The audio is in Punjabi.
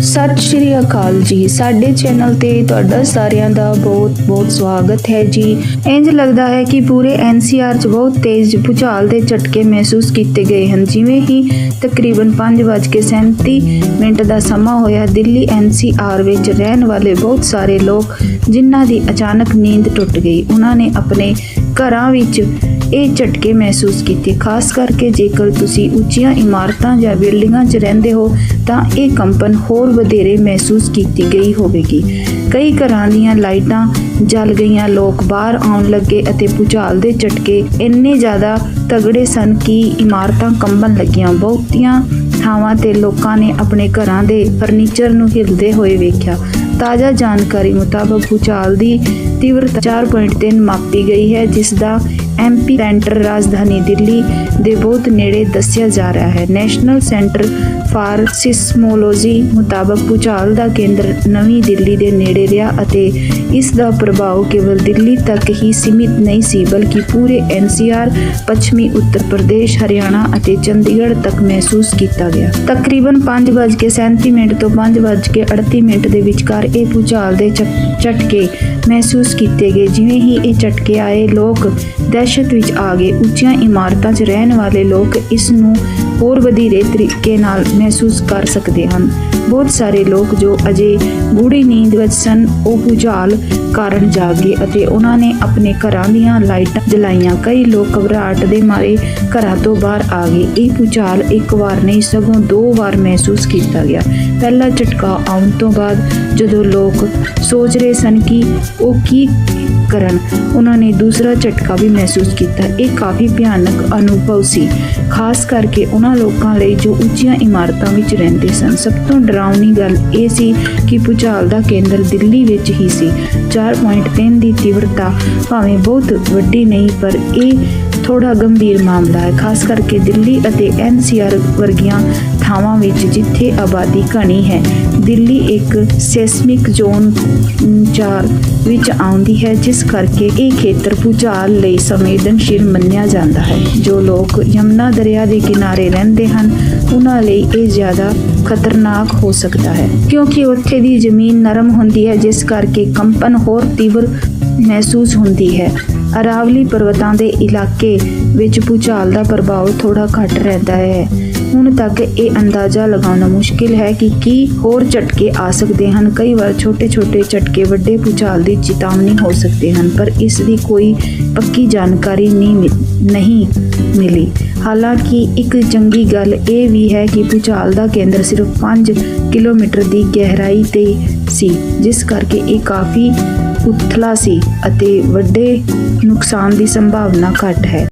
ਸਤਿ ਸ਼੍ਰੀ ਅਕਾਲ ਜੀ। ਸਾਡੇ ਚੈਨਲ ਤੇ ਤੁਹਾਡਾ ਸਾਰਿਆਂ ਦਾ ਬਹੁਤ ਬਹੁਤ ਸਵਾਗਤ ਹੈ ਜੀ। ਇੰਜ ਲੱਗਦਾ ਹੈ ਕਿ ਪੂਰੇ ਐਨਸੀਆਰ 'ਚ ਬਹੁਤ ਤੇਜ਼ ਭੂਚਾਲ ਦੇ ਝਟਕੇ ਮਹਿਸੂਸ ਕੀਤੇ ਗਏ ਹਨ। ਜਿਵੇਂ ਹੀ ਤਕਰੀਬਨ 5:37 ਮਿੰਟ ਦਾ ਸਮਾਂ ਹੋਇਆ, ਦਿੱਲੀ ਐਨਸੀਆਰ ਵਿੱਚ ਰਹਿਣ ਵਾਲੇ ਬਹੁਤ ਸਾਰੇ ਲੋਕ ਜਿਨ੍ਹਾਂ ਦੀ ਅਚਾਨਕ ਨੀਂਦ ਟੁੱਟ ਗਈ, ਉਹਨਾਂ ਨੇ ਆਪਣੇ ਘਰਾਂ ਵਿੱਚ ਇਹ ਝਟਕੇ ਮਹਿਸੂਸ ਕੀਤੇ। ਖਾਸ ਕਰਕੇ ਜੇਕਰ ਤੁਸੀਂ ਉੱਚੀਆਂ ਇਮਾਰਤਾਂ ਜਾਂ ਬਿਲਡਿੰਗਾਂ 'ਚ ਰਹਿੰਦੇ ਹੋ, ਤਾਂ ਇਹ ਕੰਪਨ ਹੋਰ ਵਧੇਰੇ ਮਹਿਸੂਸ ਕੀਤੀ ਗਈ ਹੋਵੇਗੀ। ਕਈ ਘਰਾਂ ਦੀਆਂ ਲਾਈਟਾਂ ਜਲ ਗਈਆਂ, ਲੋਕ ਬਾਹਰ ਆਉਣ ਲੱਗੇ ਅਤੇ ਭੂਚਾਲ ਦੇ ਝਟਕੇ ਇੰਨੇ ਜ਼ਿਆਦਾ ਤਗੜੇ ਸਨ ਕਿ ਇਮਾਰਤਾਂ ਕੰਬਣ ਲੱਗੀਆਂ। ਬਹੁਤੀਆਂ ਥਾਵਾਂ ਤੇ ਲੋਕਾਂ ਨੇ ਆਪਣੇ ਘਰਾਂ ਦੇ ਫਰਨੀਚਰ ਨੂੰ ਹਿਲਦੇ ਹੋਏ ਵੇਖਿਆ। ਤਾਜ਼ਾ ਜਾਣਕਾਰੀ ਮੁਤਾਬਕ ਭੂਚਾਲ ਦੀ ਤੀਵਰਤਾ 4.3 ਮਾਪੀ ਗਈ ਹੈ, ਜਿਸ ਦਾ ਐਮਪੀ ਸੈਂਟਰ ਰਾਜਧਾਨੀ ਦਿੱਲੀ ਦੇ ਬਹੁਤ ਨੇੜੇ ਦੱਸਿਆ ਜਾ ਰਿਹਾ ਹੈ। ਨੈਸ਼ਨਲ ਸੈਂਟਰ ਫਾਰਸਿਸਮੋਲੋਜੀ ਮੁਤਾਬਕ ਭੂਚਾਲ ਦਾ ਕੇਂਦਰ ਨਵੀਂ ਦਿੱਲੀ ਦੇ ਨੇੜੇ ਰਿਹਾ ਅਤੇ ਇਸ ਦਾ ਪ੍ਰਭਾਵ ਕੇਵਲ ਦਿੱਲੀ ਤੱਕ ਹੀ ਸੀਮਿਤ ਨਹੀਂ ਸੀ, ਬਲਕਿ ਪੂਰੇ ਐਨਸੀਆਰ ਪੱਛਮੀ ਉੱਤਰ ਪ੍ਰਦੇਸ਼, ਹਰਿਆਣਾ ਅਤੇ ਚੰਡੀਗੜ੍ਹ ਤੱਕ ਮਹਿਸੂਸ ਕੀਤਾ ਗਿਆ। ਤਕਰੀਬਨ 5:37 ਮਿੰਟ ਤੋਂ 5:38 ਮਿੰਟ ਦੇ ਵਿਚਕਾਰ ਇਹ ਭੂਚਾਲ ਦੇ ਝਟ- ਝਟਕੇ ਮਹਿਸੂਸ ਕੀਤੇ ਗਏ। ਜਿਵੇਂ ਹੀ ਇਹ ਝਟਕੇ ਆਏ, ਲੋਕ ਦਹਿਸ਼ਤ ਵਿੱਚ ਆ ਗਏ। ਉੱਚੀਆਂ ਇਮਾਰਤਾਂ 'ਚ ਰਹਿਣ ਵਾਲੇ ਲੋਕ ਇਸ ਨੂੰ ਹੋਰ ਵਧੇਰੇ ਤਰੀਕੇ ਨਾਲ ਮਹਿਸੂਸ ਕਰ ਸਕਦੇ ਹਨ। ਬਹੁਤ ਸਾਰੇ ਲੋਕ ਜੋ ਅਜੇ ਗੂੜੀ ਨੀਂਦ ਵਿੱਚ ਸਨ, ਉਹ ਭੂਚਾਲ ਕਾਰਨ ਜਾਗ ਅਤੇ ਉਹਨਾਂ ਨੇ ਆਪਣੇ ਘਰਾਂ ਦੀਆਂ ਲਾਈਟਾਂ ਜਲਾਈਆਂ। ਕਈ ਲੋਕ ਘਬਰਾਹਟ ਦੇ ਮਾਰੇ ਘਰਾਂ ਤੋਂ ਬਾਹਰ ਆ ਗਏ। ਇਹ ਭੂਚਾਲ ਇੱਕ ਵਾਰ ਨਹੀਂ, ਸਗੋਂ ਦੋ ਵਾਰ ਮਹਿਸੂਸ ਕੀਤਾ ਗਿਆ। ਪਹਿਲਾ ਝਟਕਾ ਆਉਣ ਤੋਂ ਬਾਅਦ ਜਦੋਂ ਲੋਕ ਸੋਚ ਰਹੇ ਸਨ ਕਿ ਉਹ ਕੀ ਕਰਨ, ਉਹਨਾਂ ਨੇ ਦੂਸਰਾ ਝਟਕਾ ਵੀ ਮਹਿਸੂਸ ਕੀਤਾ। ਇਹ ਕਾਫੀ ਭਿਆਨਕ ਅਨੁਭਵ ਸੀ। ਖਾਸ ਕਰਕੇ ਉਹਨਾਂ ਲੋਕਾਂ ਲਈ ਜੋ ਉੱਚੀਆਂ ਇਮਾਰਤਾਂ ਵਿੱਚ ਰਹਿੰਦੇ ਸਨ। ਸਭ ਤੋਂ ਡਰਾਉਣੀ ਗੱਲ ਇਹ ਸੀ ਕਿ ਭੂਚਾਲ ਦਾ ਕੇਂਦਰ ਦਿੱਲੀ ਵਿੱਚ ਹੀ ਸੀ। 4.3 ਦੀ ਤੀਵਰਤਾ ਭਾਵੇਂ ਬਹੁਤ ਵੱਡੀ ਨਹੀਂ, ਪਰ ਇਹ ਥੋੜਾ ਗੰਭੀਰ ਮਾਮਲਾ ਹੈ। ਖਾਸ ਕਰਕੇ ਦਿੱਲੀ ਅਤੇ ਐਨਸੀਆਰ ਵਰਗੀਆਂ ਥਾਵਾਂ ਵਿੱਚ ਜਿੱਥੇ ਆਬਾਦੀ ਘਣੀ ਹੈ। ਦਿੱਲੀ ਇੱਕ ਸੈਸਮਿਕ ਜ਼ੋਨ ਚਾਰ ਵਿੱਚ ਆਉਂਦੀ ਹੈ, ਜਿਸ ਕਰਕੇ ਇਹ ਖੇਤਰ ਭੂਚਾਲ ਲਈ ਸੰਵੇਦਨਸ਼ੀਲ ਮੰਨਿਆ ਜਾਂਦਾ ਹੈ। ਜੋ ਲੋਕ ਯਮਨਾ ਦਰਿਆ ਦੇ ਕਿਨਾਰੇ ਰਹਿੰਦੇ ਹਨ, ਉਹਨਾਂ ਲਈ ਇਹ ਜ਼ਿਆਦਾ ਖਤਰਨਾਕ ਹੋ ਸਕਦਾ ਹੈ। ਕਿਉਂਕਿ ਉੱਥੇ ਦੀ ਜ਼ਮੀਨ ਨਰਮ ਹੁੰਦੀ ਹੈ, ਜਿਸ ਕਰਕੇ ਕੰਪਨ ਹੋਰ ਤੀਵਰ ਮਹਿਸੂਸ ਹੁੰਦੀ ਹੈ। ਅਰਾਵਲੀ ਪਰਬਤਾਂ ਦੇ ਇਲਾਕੇ ਵਿੱਚ ਭੂਚਾਲ ਦਾ ਪ੍ਰਭਾਵ ਥੋੜਾ ਘੱਟ ਰਹਿੰਦਾ ਹੈ। ਹੁਣ ਤੱਕ ਇਹ ਅੰਦਾਜ਼ਾ ਲਗਾਉਣਾ ਮੁਸ਼ਕਿਲ ਹੈ ਕਿ ਕੀ ਹੋਰ ਝਟਕੇ ਆ ਸਕਦੇ ਹਨ। ਕਈ ਵਾਰ ਛੋਟੇ-ਛੋਟੇ ਝਟਕੇ ਵੱਡੇ ਭੂਚਾਲ ਦੀ ਚੇਤਾਵਨੀ ਹੋ ਸਕਦੇ ਹਨ, ਪਰ ਇਸ ਦੀ ਕੋਈ ਪੱਕੀ ਜਾਣਕਾਰੀ ਨਹੀਂ ਮਿ- ਨਹੀਂ ਮਿਲੀ। ਹਾਲਾਂਕਿ ਇੱਕ ਚੰਗੀ ਗੱਲ ਇਹ ਵੀ ਹੈ ਕਿ ਭੂਚਾਲ ਦਾ ਕੇਂਦਰ ਸਿਰਫ 5 ਕਿਲੋਮੀਟਰ ਦੀ ਗਹਿਰਾਈ ਤੇ ਸੀ, ਜਿਸ ਕਰਕੇ ਇਹ ਕਾਫੀ ਉਥਲਾ ਸੀ ਅਤੇ ਵੱਡੇ ਨੁਕਸਾਨ ਦੀ ਸੰਭਾਵਨਾ ਘੱਟ ਹੈ।